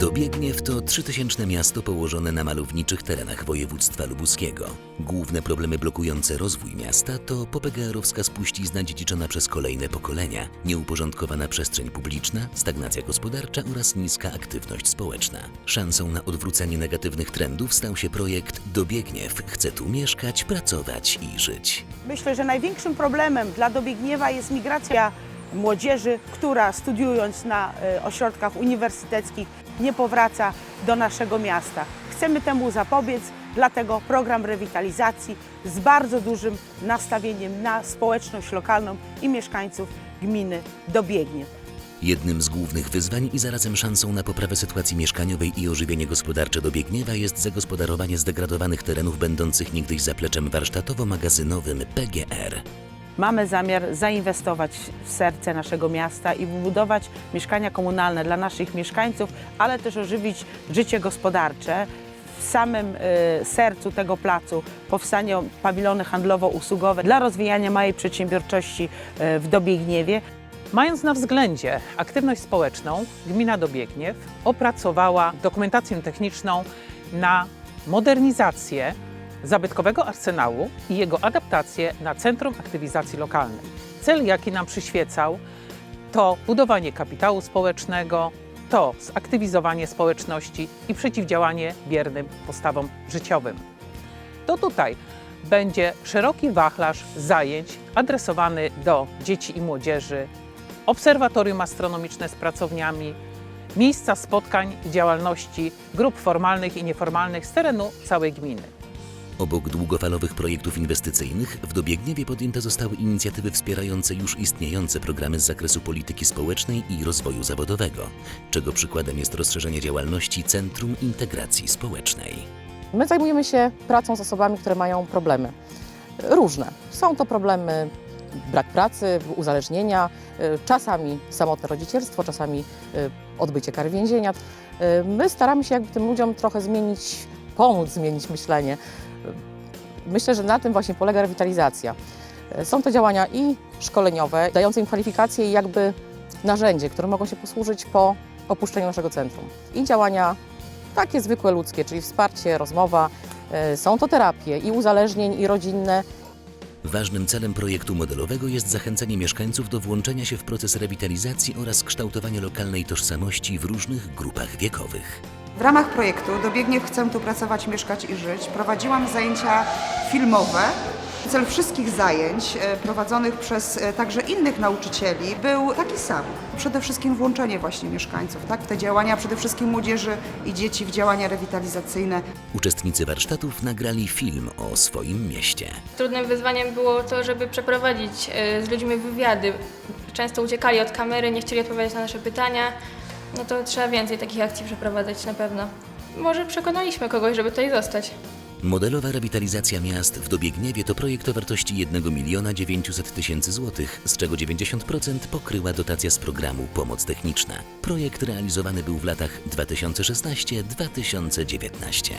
Dobiegniew to trzytysięczne miasto położone na malowniczych terenach województwa lubuskiego. Główne problemy blokujące rozwój miasta to popegeerowska spuścizna dziedziczona przez kolejne pokolenia, nieuporządkowana przestrzeń publiczna, stagnacja gospodarcza oraz niska aktywność społeczna. Szansą na odwrócenie negatywnych trendów stał się projekt Dobiegniew. Chce tu mieszkać, pracować i żyć. Myślę, że największym problemem dla Dobiegniewa jest migracja młodzieży, która studiując na e, ośrodkach uniwersyteckich nie powraca do naszego miasta. Chcemy temu zapobiec, dlatego program rewitalizacji z bardzo dużym nastawieniem na społeczność lokalną i mieszkańców gminy Dobiegniew. Jednym z głównych wyzwań i zarazem szansą na poprawę sytuacji mieszkaniowej i ożywienie gospodarcze Dobiegniewa jest zagospodarowanie zdegradowanych terenów będących niegdyś zapleczem warsztatowo-magazynowym PGR. Mamy zamiar zainwestować w serce naszego miasta i wybudować mieszkania komunalne dla naszych mieszkańców, ale też ożywić życie gospodarcze. W samym e, sercu tego placu powstaną pawilony handlowo-usługowe dla rozwijania małej przedsiębiorczości e, w Dobiegniewie. Mając na względzie aktywność społeczną, gmina Dobiegniew opracowała dokumentację techniczną na modernizację zabytkowego arsenału i jego adaptację na Centrum Aktywizacji Lokalnej. Cel, jaki nam przyświecał, to budowanie kapitału społecznego, to zaktywizowanie społeczności i przeciwdziałanie biernym postawom życiowym. To tutaj będzie szeroki wachlarz zajęć adresowany do dzieci i młodzieży, obserwatorium astronomiczne z pracowniami, miejsca spotkań i działalności grup formalnych i nieformalnych z terenu całej gminy. Obok długofalowych projektów inwestycyjnych w Dobiegniewie podjęte zostały inicjatywy wspierające już istniejące programy z zakresu polityki społecznej i rozwoju zawodowego, czego przykładem jest rozszerzenie działalności Centrum Integracji Społecznej. My zajmujemy się pracą z osobami, które mają problemy. Różne. Są to problemy brak pracy, uzależnienia, y, czasami samotne rodzicielstwo, czasami y, odbycie kary więzienia. Y, My staramy się jakby tym ludziom trochę zmienić, pomóc zmienić myślenie. Myślę, że na tym właśnie polega rewitalizacja. Y, Są to działania i szkoleniowe, dające im kwalifikacje i jakby narzędzie, które mogą się posłużyć po opuszczeniu naszego centrum. I działania takie zwykłe ludzkie, czyli wsparcie, rozmowa. Y, Są to terapie i uzależnień, i rodzinne, Ważnym celem projektu modelowego jest zachęcenie mieszkańców do włączenia się w proces rewitalizacji oraz kształtowania lokalnej tożsamości w różnych grupach wiekowych. W ramach projektu Dobiegniew Chcę tu pracować, mieszkać i żyć prowadziłam zajęcia filmowe. Cel wszystkich zajęć e, prowadzonych przez e, także innych nauczycieli był taki sam. Przede wszystkim włączenie właśnie mieszkańców tak, w te działania, przede wszystkim młodzieży i dzieci w działania rewitalizacyjne. Uczestnicy warsztatów nagrali film o swoim mieście. Trudnym wyzwaniem było to, żeby przeprowadzić e, z ludźmi wywiady. Często uciekali od kamery, nie chcieli odpowiadać na nasze pytania. No to trzeba więcej takich akcji przeprowadzać na pewno. Może przekonaliśmy kogoś, żeby tutaj zostać. Modelowa rewitalizacja miast w Dobiegniewie to projekt o wartości 1 miliona 900 tysięcy złotych, z czego 90% pokryła dotacja z programu Pomoc Techniczna. Projekt realizowany był w latach 2016-2019.